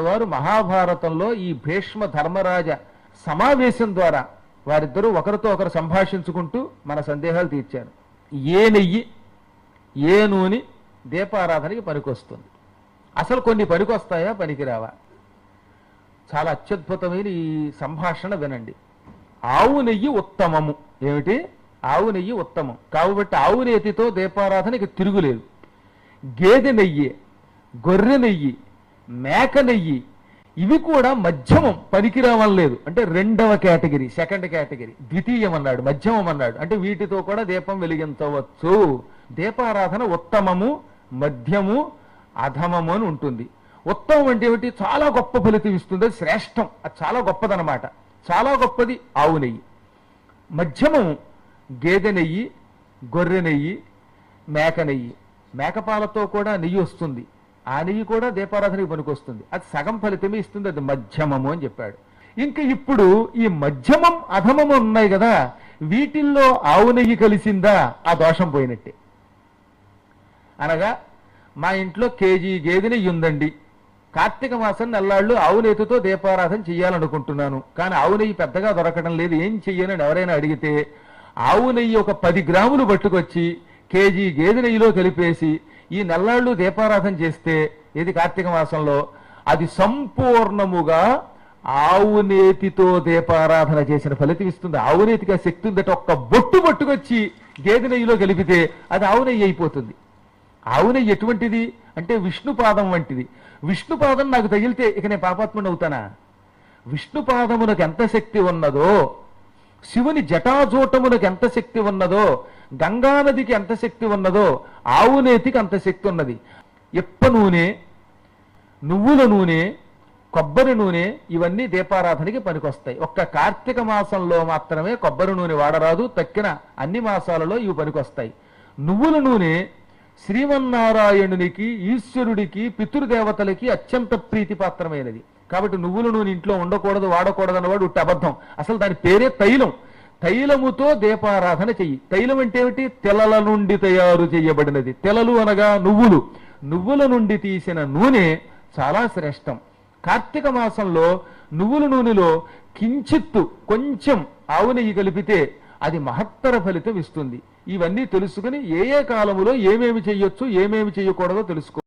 వారు మహాభారతంలో ఈ భీష్మ ధర్మరాజ సమావేశం ద్వారా వారిద్దరూ ఒకరితో ఒకరు సంభాషించుకుంటూ మన సందేహాలు తీర్చారు. ఏ నెయ్యి ఏ నూనె దీపారాధనకి పనికొస్తుంది. అసలు కొన్ని పనికొస్తాయా? పనికిరావా? చాలా అత్యద్భుతమైన ఈ సంభాషణ వినండి. ఆవు నెయ్యి ఉత్తమము. ఏమిటి? ఆవు నెయ్యి ఉత్తమం. కాబట్టి ఆవు నేతితో ఇక తిరుగులేదు. గేదె నెయ్యి గొర్రె నెయ్యి మేక నెయ్యి. ఇవి కూడా మధ్యమం పనికిరావని లేదు. అంటే రెండవ కేటగిరీ సెకండ్ కేటగిరీ. ద్వితీయం అన్నాడు మధ్యమం అన్నాడు. అంటే వీటితో కూడా దీపం వెలిగించవచ్చు. దీపారాధన ఉత్తమము మధ్యము అధమము అని ఉంటుంది. ఉత్తమం అంటే ఏమిటి? చాలా గొప్ప ఫలితం ఇస్తుంది అది శ్రేష్టం. అది చాలా గొప్పదనమాట చాలా గొప్పది ఆవు నెయ్యి. మధ్యమం గేదె నెయ్యి గొర్రె నెయ్యి మేక నెయ్యి. మేకపాలతో కూడా నెయ్యి వస్తుంది. ఆ నెయ్యి కూడా దీపారాధనకి పనికొస్తుంది. అది సగం ఫలితమే ఇస్తుంది అది మధ్యమము అని చెప్పాడు. ఇంకా ఇప్పుడు ఈ మధ్యమం అధమము ఉన్నాయి కదా వీటిల్లో ఆవు నెయ్యి కలిసిందా? ఆ దోషం పోయినట్టే. అనగా మా ఇంట్లో కేజీ గేదె నెయ్యి ఉందండి. కార్తీక మాసం నల్లాళ్ళు ఆవు నెయ్యితో దీపారాధన చేయాలనుకుంటున్నాను. కానీ ఆవు నెయ్యి పెద్దగా దొరకడం లేదు. ఏం చెయ్యనని ఎవరైనా అడిగితే ఆవు నెయ్యి ఒక పది గ్రాములు పట్టుకొచ్చి కేజీ గేదె నెయ్యిలో కలిపేసి ఈ నెల్లాళ్ళు దీపారాధన చేస్తే ఇది కార్తీక మాసంలో? అది సంపూర్ణముగా ఆవునేతితో దీపారాధన చేసిన ఫలితం ఇస్తుంది. ఆవునేతిగా శక్తి ఉందట. ఒక్క బొట్టు పట్టుకొచ్చి గేదె నెయ్యిలో కలిపితే అది ఆవు నెయ్యి అయిపోతుంది. ఆవు నెయ్యి ఎటువంటిది? అంటే విష్ణుపాదం వంటిది. విష్ణుపాదం నాకు తగిలితే ఇక నేను పాపాత్ముడు అవుతానా? విష్ణుపాదమునకు ఎంత శక్తి ఉన్నదో శివుని జటాజూటమునకు ఎంత శక్తి ఉన్నదో గంగానదికి ఎంత శక్తి ఉన్నదో ఆవు నేతికి అంత శక్తి ఉన్నది. ఎప్ప నూనె నువ్వుల నూనె కొబ్బరి నూనె ఇవన్నీ దీపారాధనకి పనికొస్తాయి. ఒక్క కార్తీక మాసంలో మాత్రమే కొబ్బరి నూనె వాడరాదు తక్కిన అన్ని మాసాలలో ఇవి పనికొస్తాయి. నువ్వుల నూనె శ్రీమన్నారాయణునికి ఈశ్వరుడికి పితృదేవతలకి అత్యంత ప్రీతిపాత్రమైనది. కాబట్టి నువ్వుల నూనె ఇంట్లో ఉండకూడదు వాడకూడదు అన్నవాడు ఉట్టి అబద్ధం. అసలు దాని పేరే తైలం. తైలముతో దీపారాధన చెయ్యి. తైలం అంటే ఏమిటి? తెలల నుండి తయారు చేయబడినది తెలలు అనగా నువ్వులు. నువ్వుల నుండి తీసిన నూనె చాలా శ్రేష్టం. కార్తీక మాసంలో నువ్వుల నూనెలో కించిత్తు కొంచెం ఆవు నెయ్యి కలిపితే అది మహత్తర ఫలితం ఇస్తుంది. ఇవన్నీ తెలుసుకుని ఏ ఏ కాలములో ఏమేమి చేయొచ్చు ఏమేమి చేయకూడదో తెలుసుకో.